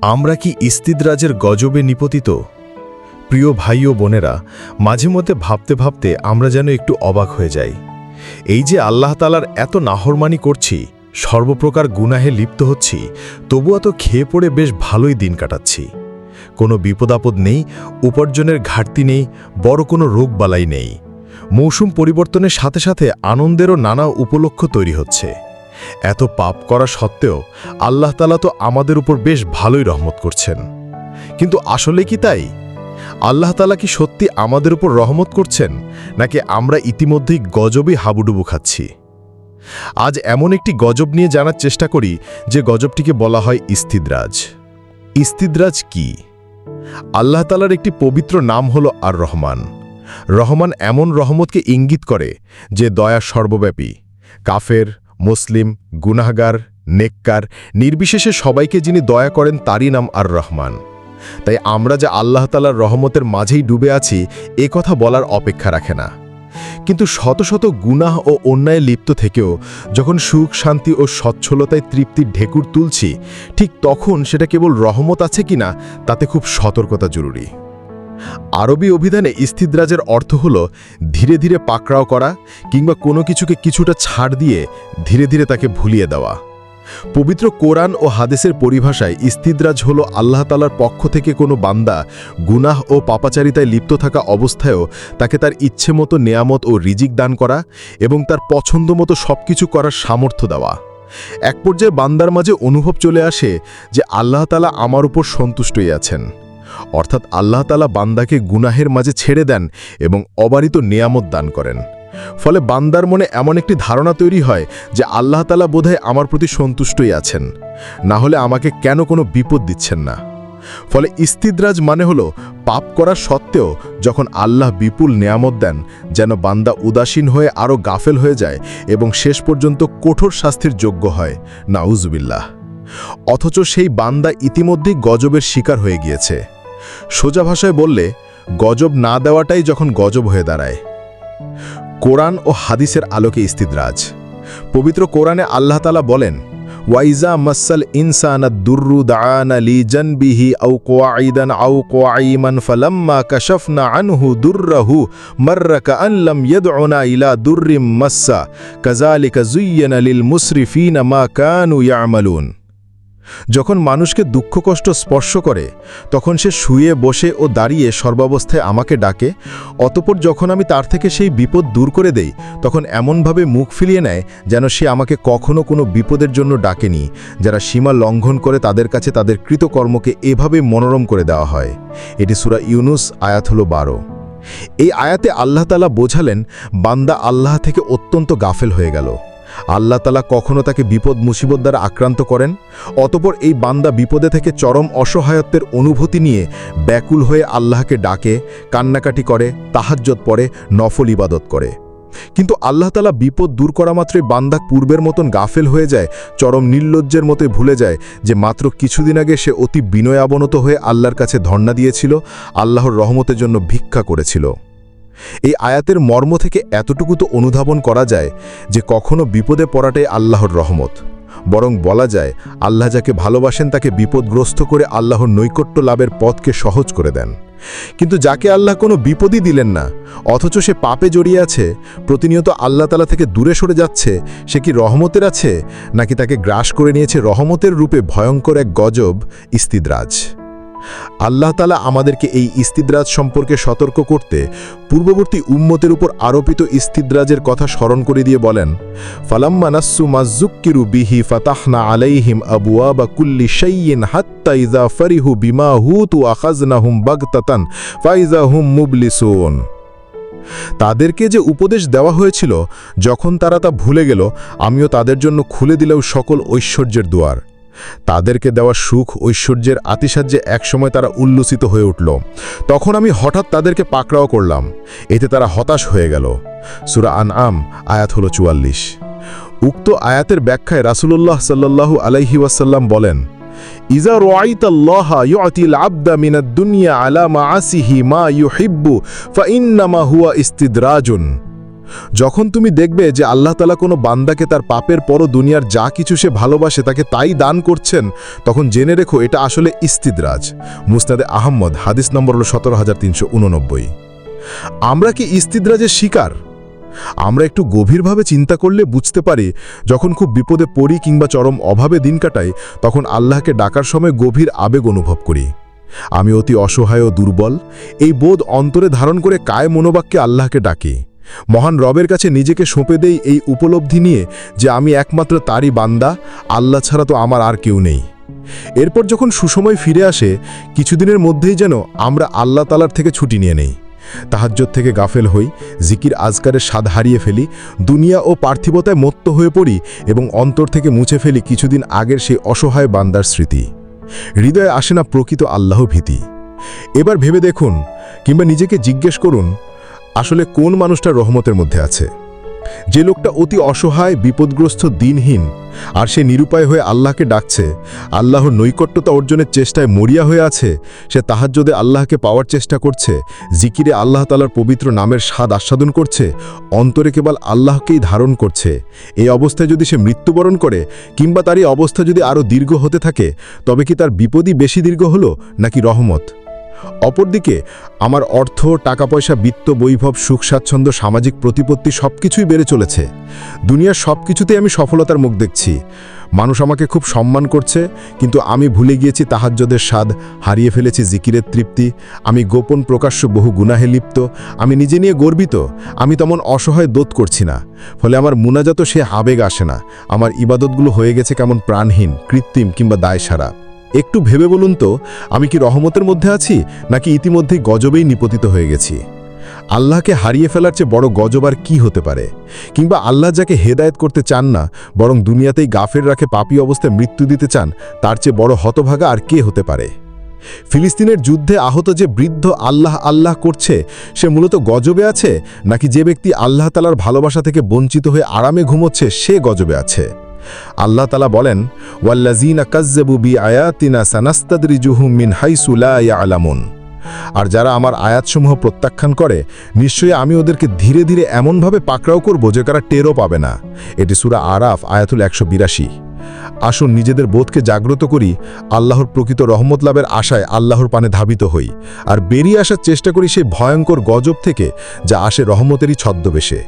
আমরা কি ইস্তিদরাজের গজবে নিপতিত? প্রিয় ভাই ও বোনেরা, মাঝে মধ্যে ভাবতে ভাবতে আমরা যেন একটু অবাক হয়ে যাই। এই যে আল্লাহ তালার এত নাহরমানি করছি, সর্বপ্রকার গুনাহে লিপ্ত হচ্ছি, তবুও তো খেয়ে পড়ে বেশ ভালোই দিন কাটাচ্ছি। কোনো বিপদাপদ নেই, উপার্জনের ঘাটতি নেই, বড় কোনো রোগবালাই নেই। মৌসুম পরিবর্তনের সাথে সাথে আনন্দেরও নানা উপলক্ষ তৈরি হচ্ছে। এত পাপ করা সত্ত্বেও আল্লাহ তালা তো আমাদের উপর বেশ ভালোই রহমত করছেন। কিন্তু আসলে কি তাই? আল্লাহ তালা কি সত্যি আমাদের উপর রহমত করছেন, নাকি আমরা ইতিমধ্যেই গজবই হাবুডুবু খাচ্ছি? আজ এমন একটি গজব নিয়ে জানার চেষ্টা করি, যে গজবটিকে বলা হয় ইস্তিদ্রাজ। ইস্তিদ্রাজ কি? আল্লাহ তালার একটি পবিত্র নাম হল আর রহমান রহমান এমন রহমতকে ইঙ্গিত করে, যে দয়া সর্বব্যাপী, কাফের মুসলিম, গুনাহগার, নেককার, নির্বিশেষে সবাইকে যিনি দয়া করেন তারই নাম আর রহমান। তাই আমরা যে আল্লাহ তালার রহমতের মাঝেই ডুবে আছি, এ কথা বলার অপেক্ষা রাখে না। কিন্তু শত শত গুনাহ ও অন্যায় লিপ্ত থেকেও যখন সুখ, শান্তি ও সচ্ছলতায় তৃপ্তির ঢেকুর তুলছি, ঠিক তখন সেটা কেবল রহমত আছে কিনা, তাতে খুব সতর্কতা জরুরি। আরবি অভিধানে ইস্তিদ্রাজের অর্থ হল ধীরে ধীরে পাকড়াও করা কিংবা কোনো কিছুকে কিছুটা ছাড় দিয়ে ধীরে ধীরে তাকে ভুলিয়ে দেওয়া। পবিত্র কোরআন ও হাদেসের পরিভাষায় ইস্তিদ্রাজ হল আল্লাহ তালার পক্ষ থেকে কোনো বান্দা গুনাহ ও পাপাচারিতায় লিপ্ত থাকা অবস্থায়ও তাকে তার ইচ্ছে মতো নেয়ামত ও রিজিক দান করা এবং তার পছন্দ মতো সব কিছু করার সামর্থ্য দেওয়া। এক পর্যায়ে বান্দার মাঝে অনুভব চলে আসে যে আল্লাহ তালা আমার উপর সন্তুষ্টই আছেন। অর্থাৎ আল্লাহ তালা বান্দাকে গুনাহের মাঝে ছেড়ে দেন এবং অবারিত নেয়ামত দান করেন। ফলে বান্দার মনে এমন একটি ধারণা তৈরি হয় যে আল্লাহ তালা বোধহয় আমার প্রতি সন্তুষ্টই আছেন। না হলে আমাকে কেন কোনো বিপদ দিচ্ছেন না? ফলে ইস্তিদ্রাজ মানে হলো পাপ করা সত্ত্বেও যখন আল্লাহ বিপুল নেয়ামত দেন, যেন বান্দা উদাসীন হয়ে আরও গাফেল হয়ে যায় এবং শেষ পর্যন্ত কঠোর শাস্তির যোগ্য হয়। নাউজবিল্লাহ। অথচ সেই বান্দা ইতিমধ্যেই গজবের শিকার হয়ে গিয়েছে। সোজা ভাষায় বললে, গজব না দেওয়াটাই যখন গজব হয়ে দাঁড়ায়। কোরআন ও হাদিসের আলোকে ইস্তিদ্রাজ। পবিত্র কোরআনে আল্লাহ তালা বলেন, ওয়াইজা মাসাল ইনসান দুর্রু দান লি জনবিহি আউ কোয়াইদান আউ কোয়াইমান ফালাম্মা কাশফনা আনহু দুর্রাহু মাররাকা আনলাম ইয়দউনা ইলা দুর্রিম মাসসা। কাযালিকা যুয়্যানা লিল মুসরিফিনা মা কানু ইয়ামালুন। যখন মানুষকে দুঃখ, কষ্ট স্পর্শ করে, তখন সে শুয়ে, বসে ও দাঁড়িয়ে সর্বাবস্থায় আমাকে ডাকে। অতপর যখন আমি তার থেকে সেই বিপদ দূর করে দেই, তখন এমনভাবে মুখ ফিরিয়ে নেয় যেন সে আমাকে কখনো কোনো বিপদের জন্য ডাকেনি, যারা সীমা লঙ্ঘন করে তাদের কাছে তাদের কৃতকর্মকে এভাবে মনোরম করে দেওয়া হয়। এটি সুরা ইউনুস, আয়াত হল বারো। এই আয়াতে আল্লাহ তালা বোঝালেন, বান্দা আল্লাহ থেকে অত্যন্ত গাফেল হয়ে গেল। আল্লাহ তালা কখনো তাকে বিপদ মুসিবত দ্বারা আক্রান্ত করেন? অতপর এই বান্দা বিপদে থেকে চরম অসহায়ত্বের অনুভূতি নিয়ে ব্যাকুল হয়ে আল্লাহকে ডাকে, কান্নাকাটি করে তাহাজ্জত পরে নফল ইবাদত করে। কিন্তু আল্লাহ তালা বিপদ দূর করা মাত্রই বান্দা পূর্বের মতন গাফেল হয়ে যায়, চরম নির্লজ্জের মতোই ভুলে যায় যে মাত্র কিছুদিন আগে সে অতি বিনয় অবনত হয়ে আল্লাহর কাছে ধর্ণা দিয়েছিল, আল্লাহর রহমতের জন্য ভিক্ষা করেছিল। এই আয়াতের মর্ম থেকে এতটুকু তো অনুধাবন করা যায় যে কখনো বিপদে পড়াটাই আল্লাহর রহমত। বরং বলা যায়, আল্লাহ যাকে ভালোবাসেন তাকে বিপদগ্রস্ত করে আল্লাহর নৈকট্য লাভের পথকে সহজ করে দেন। কিন্তু যাকে আল্লাহ কোনো বিপদই দিলেন না, অথচ সে পাপে জড়িয়ে আছে, প্রতিনিয়ত আল্লাহ তালা থেকে দূরে সরে যাচ্ছে, সে কি রহমতের আছে? নাকি তাকে গ্রাস করে নিয়েছে রহমতের রূপে ভয়ঙ্কর এক গজব, ইস্তিদ্রাজ। আল্লাহ তালা আমাদেরকে এই ইস্তিদ্রাজ সম্পর্কে সতর্ক করতে পূর্ববর্তী উম্মতের উপর আরোপিত ইস্তিদ্রাজের কথা স্মরণ করে দিয়ে বলেন, ফালাম্মা নাসু মাজুক্কিরু বিহি ফাতাহনা আলাইহিম আবুয়া বা কুল্লি শাইয়িন হাত্তা ইজা ফরিহু বিমা হুতু আখাজনাহুম বাগতাতান ফাইজা হুম মুবলিসুন। তাদেরকে যে উপদেশ দেওয়া হয়েছিল, যখন তারা তা ভুলে গেল, আমিও তাদের জন্য খুলে দিলেও সকল ঐশ্বর্যের দুয়ার। তাদেরকে দেওয়া সুখ ঐশ্বর্যের আতিসাহ্যে একসময় তারা উল্লসিত হয়ে উঠল। তখন আমি হঠাৎ তাদেরকে পাকড়াও করলাম। এতে তারা হতাশ হয়ে গেল। সুরা আন আম আয়াত হল চুয়াল্লিশ। উক্ত আয়াতের ব্যাখ্যায় রাসুলুল্লাহ সাল্লাল্লাহু আলাইহি ওয়াসাল্লাম বলেন ইজা রাইতাল্লাহা ইউতিল আবদা মিনাদ দুনিয়া আলা মাআসিহি মা হুয়া ইস্তিদরাজুন। যখন তুমি দেখবে যে আল্লাহ তালা কোনো বান্দাকে তার পাপের পরও দুনিয়ার যা কিছু সে ভালোবাসে তাকে তাই দান করছেন, তখন জেনে রেখো এটা আসলে ইস্তিদরাজ। মুস্তাদে আহম্মদ, হাদিস নম্বর হল সতেরো হাজার তিনশো উননব্বই। আমরা কি ইস্তিদরাজের শিকার? আমরা একটু গভীরভাবে চিন্তা করলে বুঝতে পারি, যখন খুব বিপদে পড়ি কিংবা চরম অভাবে দিন কাটাই, তখন আল্লাহকে ডাকার সময় গভীর আবেগ অনুভব করি। আমি অতি অসহায় ও দুর্বল, এই বোধ অন্তরে ধারণ করে কায় মনোবাক্যে আল্লাহকে ডাকি। মহান রবের কাছে নিজেকে সঁপে দেই এই উপলব্ধি নিয়ে যে আমি একমাত্র তারই বান্দা, আল্লাহ ছাড়া তো আমার আর কেউ নেই। এরপর যখন সুসময় ফিরে আসে, কিছুদিনের মধ্যেই যেন আমরা আল্লাহ তালার থেকে ছুটি নিয়ে নেই। তাহাজ্জত থেকে গাফেল হই, জিকির আজকারের স্বাদ হারিয়ে ফেলি, দুনিয়া ও পার্থিবতায় মত্ত হয়ে পড়ি এবং অন্তর থেকে মুছে ফেলি কিছুদিন আগের সেই অসহায় বান্দার স্মৃতি। হৃদয়ে আসে না প্রকৃত আল্লাহ ভীতি। এবার ভেবে দেখুন কিংবা নিজেকে জিজ্ঞেস করুন আসলে কোন মানুষটা রহমতের মধ্যে আছে? যে লোকটা অতি অসহায়, বিপদগ্রস্ত, দিনহীন, আর সে নিরুপায় হয়ে আল্লাহকে ডাকছে, আল্লাহর নৈকট্যতা অর্জনের চেষ্টায় মরিয়া হয়ে আছে, সে তাহাজ্জদে আল্লাহকে পাওয়ার চেষ্টা করছে, জিকিরে আল্লাহ তালার পবিত্র নামের স্বাদ আস্বাদন করছে, অন্তরে কেবল আল্লাহকেই ধারণ করছে। এই অবস্থায় যদি সে মৃত্যুবরণ করে, কিংবা তার এই অবস্থা যদি আরও দীর্ঘ হতে থাকে, তবে কি তার বিপদই বেশি দীর্ঘ হলো, নাকি রহমত? অপরদিকে, আমার অর্থ টাকা পয়সা বিত্ত, বৈভব, সুখ, স্বাচ্ছন্দ্য, সামাজিক প্রতিপত্তি সব কিছুই বেড়ে চলেছে। দুনিয়ার সব কিছুতেই আমি সফলতার মুখ দেখছি। মানুষ আমাকে খুব সম্মান করছে, কিন্তু আমি ভুলে গিয়েছি তাহাজ্যদের স্বাদ, হারিয়ে ফেলেছি জিকিরের তৃপ্তি, আমি গোপন প্রকাশ্য বহু গুনাহে লিপ্ত, আমি নিজে নিয়ে গর্বিত, আমি তেমন অসহায় দোধ করছি না। ফলে আমার মুনাজাত সে আবেগ আসে না। আমার ইবাদতগুলো হয়ে গেছে কেমন প্রাণহীন, কৃত্রিম কিংবা দায় সারা একটু ভেবে বলুন তো, আমি কি রহমতের মধ্যে আছি, নাকি ইতিমধ্যেই গজবেই নিপতিত হয়ে গেছি? আল্লাহকে হারিয়ে ফেলার চেয়ে বড় গজব আর কি হতে পারে? কিংবা আল্লাহ যাকে হেদায়েত করতে চান না, বরং দুনিয়াতেই গাফের রাখে পাপী অবস্থায় মৃত্যু দিতে চান, তার চেয়ে বড় হতভাগা আর কে হতে পারে? ফিলিস্তিনের যুদ্ধে আহত যে বৃদ্ধ আল্লাহ আল্লাহ করছে, সে মূলত গজবে আছে, নাকি যে ব্যক্তি আল্লাহ তালার ভালোবাসা থেকে বঞ্চিত হয়ে আরামে ঘুমোচ্ছে, সে গজবে আছে? আল্লাহ তালা বলেন ওয়াল্লাজিনা কাজ্জাবু বি আয়াতিনা সানাস্তাদরিজুহুম মিন হাইসুলা আলামুন আর যারা আমার আয়াতসমূহ প্রত্যাখ্যান করে, নিশ্চয়ই আমি ওদেরকে ধীরে ধীরে এমনভাবে পাকড়াও করব যে কারা টেরও পাবে না। এটি সুরা আরাফ, আয়াতুল একশো বিরাশি। আসুন নিজেদের বোধকে জাগ্রত করি, আল্লাহর প্রকৃত রহমত লাভের আশায় আল্লাহর পানে ধাবিত হই, আর বেরিয়ে আসার চেষ্টা করি সেই ভয়ঙ্কর গজব থেকে, যা আসে রহমতেরই ছদ্মবেশে।